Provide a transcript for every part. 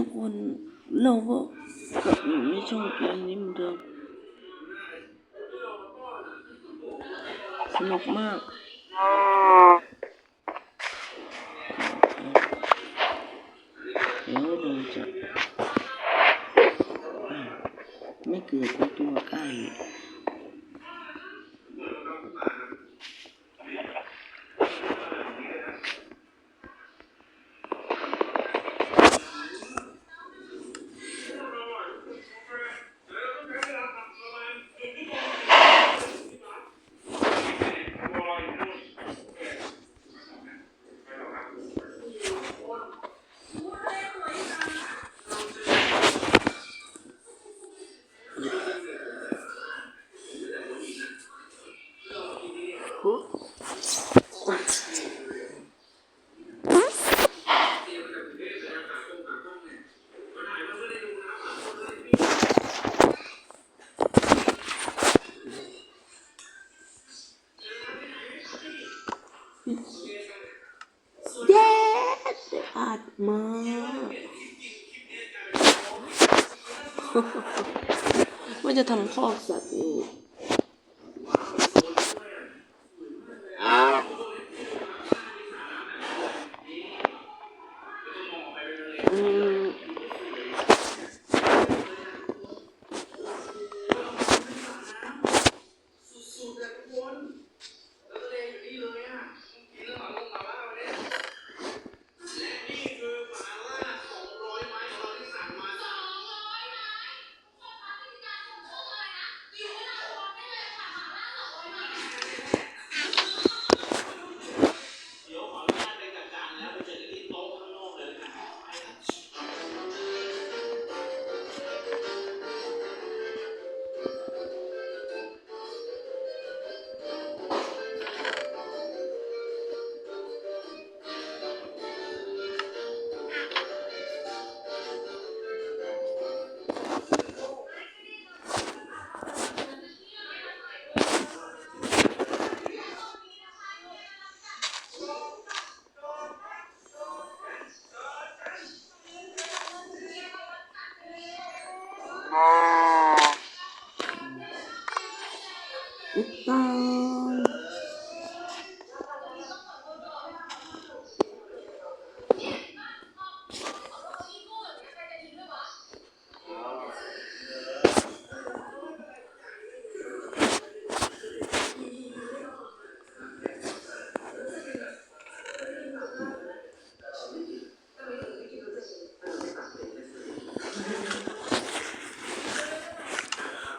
ทุกคนเราก็กลับมาในช่องเกมนี้เหมือนเดิมสนุกมากเดี๋ยวเราจะไม่เกิดเป็นตัวใกล้ เย้ได้อัดมา ว่า จะทำคอกสัตว์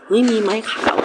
เฮ้ยมีไม้ขาว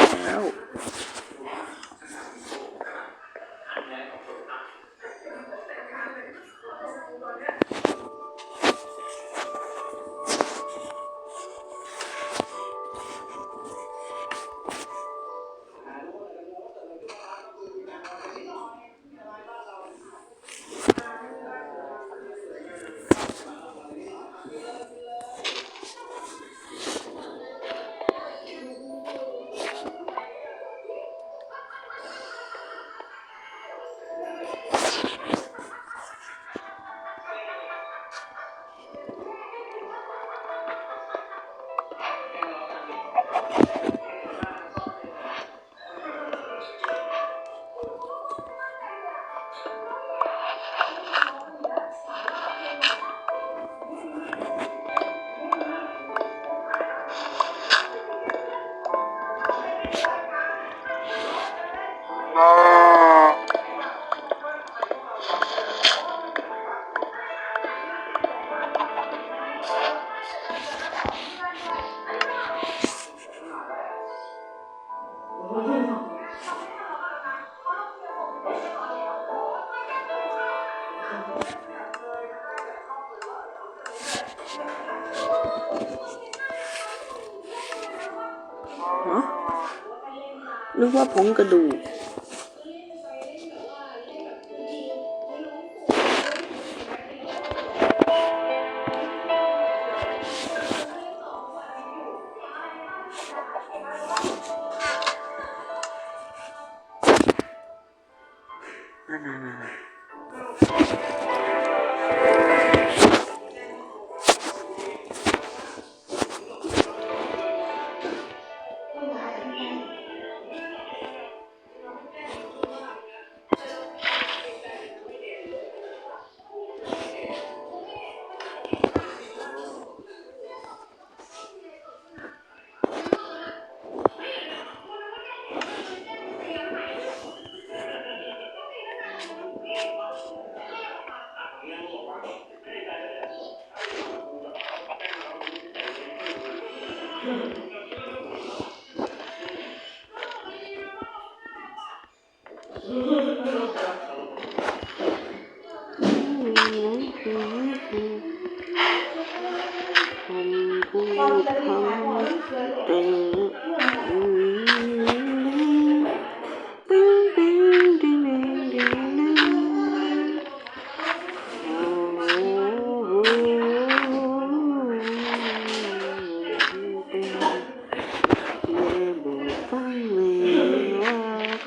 นึกว่าผงกระดูก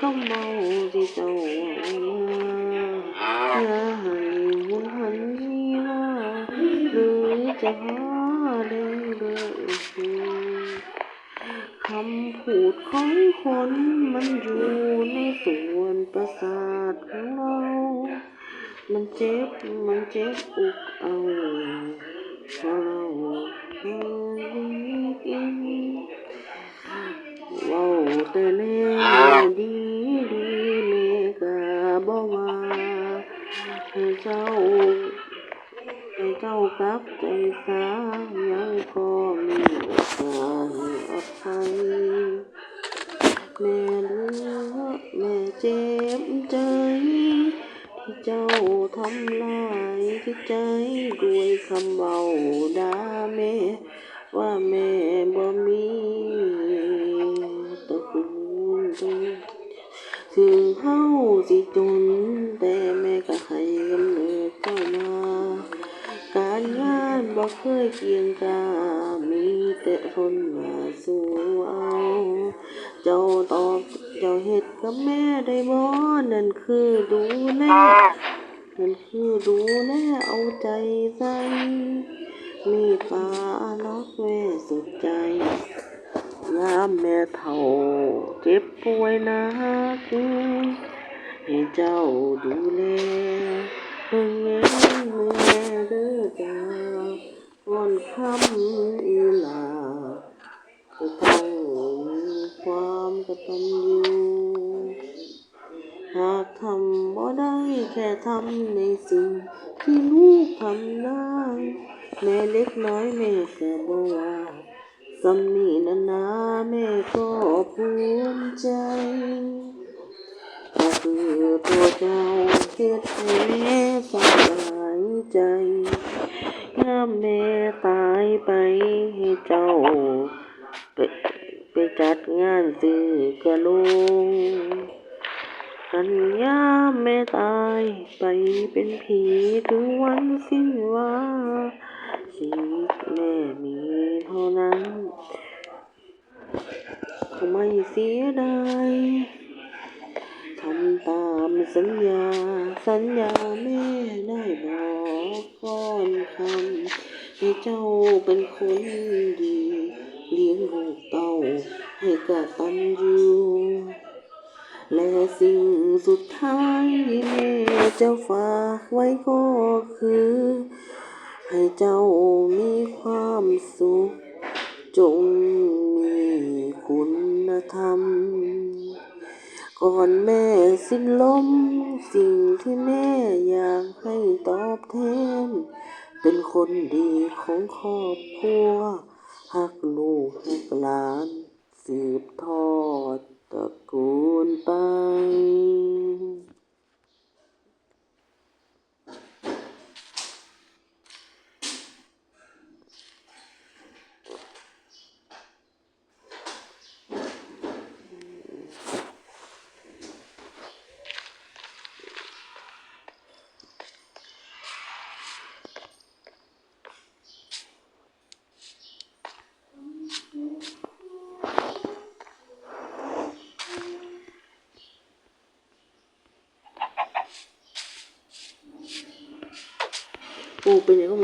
เขาเมาที่เจ้าเอามาอย่าให้หุนหันยี่ห้อหรือจะหาได้เลยคำพูดของคนมันอยู่ในส่วนประสาทของเรา มันเจ็บ มันเจ็บอุกเอาเพราะเราเคยกินเว้าแต่แน่ เแต่ทนมาสู้เอาเจ้าตอบเจ้าเฮ็ดกับแม่ได้บ่นั่นคือดูแลนั่นคือดูแลเอาใจใส่มีตารักแม่สุดใจยามแม่เฒ่าเจ็บป่วยนักให้เจ้าดูแลเพิ่งแม่แม่เด้อจ้าวอนคำอีลา ต้องมีความกตัญญูหากทำบ่ได้แค่ทำในสิ่งที่ลูกทำได้ แม่เล็กน้อยแม่ก็บ่ว่าสำนีนะนะแม่ก็ภูมิใจก็คือตัวเจ้าเฮ็ดให้แม่สบายใจยามแม่ตายไปให้เจ้า ไปจัดงานซื้อกะโหลงกันยามแม่ตายไปเป็นผีถึงวันสิ้นว่าชีวิตแม่มีเท่านั้นก็ไม่เสียดายทำตามสัญญา สัญญาแม่ได้บอกก่อนคำให้เจ้าเป็นคนดี เลี้ยงลูกเต้าให้กตัญญูและสิ่งสุดท้ายที่แม่จ้าฝากไว้ก็คือ ให้เจ้ามีความสุข จงมีคุณธรรม ก่อนแม่สิ้นลม สิ่งที่แม่อยากให้ตอบแทน เป็นคนดีของครอบครัว หักลูกหักหลาน สืบทอดตระกูลไป ปลูกเป็นอย่างก็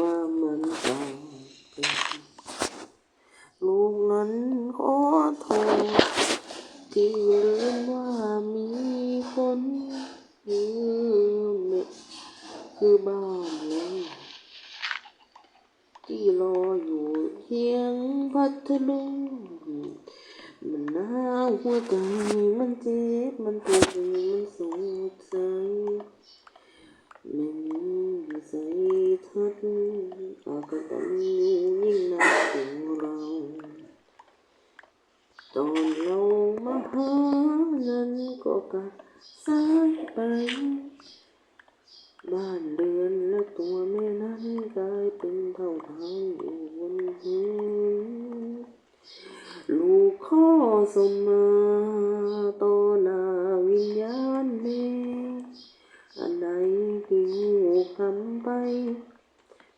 ว่ามันต้องเป็นลูกนั้นขอโทษที่ลืมว่ามีคนคือแม่คือบ้านแล้วที่รออยู่เพียงพัทลุงมันหนาวหัวใจมันเจ็บมันปวดมันสงสัยมันใส่ ทัดอากาศอยู่ยิ่งนักตัวเรา ตอนเรามาหานั้นก็กลับสายไป บ้านเรือนและตัวแม่นั้นกลายเป็นเท่าทางอยู่บนพื้นลูกข้อสมมาต่อหน้าวิญญาณแม่อันใดที่ ลูกทำไป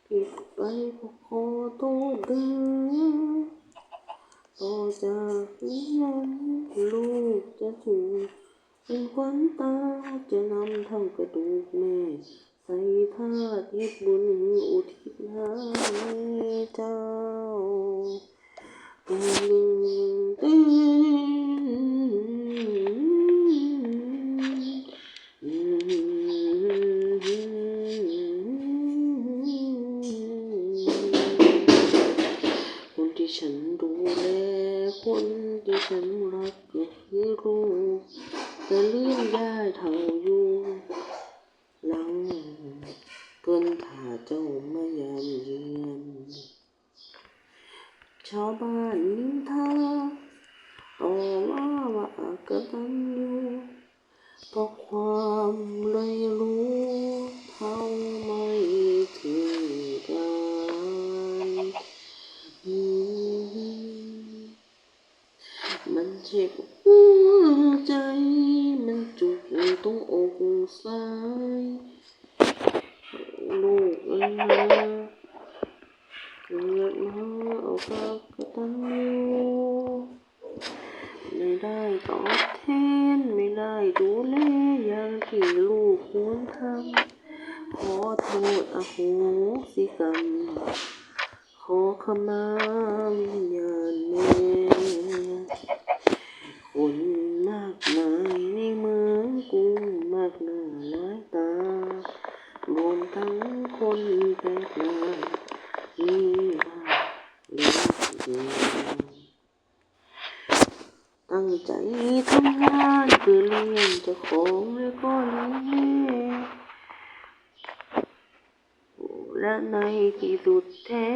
ผิดไปก็ขอโทษเด้อต่อจากนี้นั้นลูกจะถูกเป็นขวัญตาจะนำทั้งกระดูกแม่ ใส่ธาตุเฮ็ดบุญอุทิศให้เจ้าตึงตึง ได้ตอบแทนไม่ได้ดูแลอย่างที่ลูกควรทำขอโทษอโหสิกรรมขอขมาวิญญาณแม่คนมากมายในเมืองกรุงมากหน้าหลายตารวมทั้งคนแปลกหน้ามีบ้างเล็กเดีย ตั้งใจทำงานเพื่อเลี้ยงเจ้าของและก็เลี้ยงแม่และในที่สุดแท้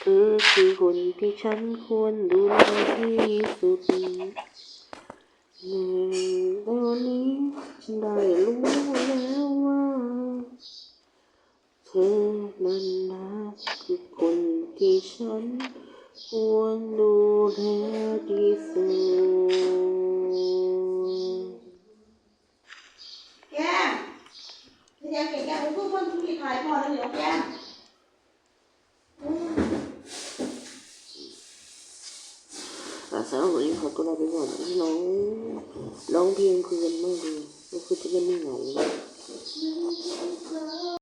เธอคือคนที่ฉันควรดูแลที่สุดในตอนนี้ฉันได้รู้แล้วว่า เธอนั้นนะคือคนที่ฉัน ควรดูแลที่สุดแก้มพี่แดงเก่งแก้มพูดว่าพี่ขายพอแล้วเดี๋ยวแก้มแต่สำหรับวันนี้ขอตัวลาไปก่อนที่น้องร้องเพลงคืนมากเลยก็คือจะไม่เหงาเลย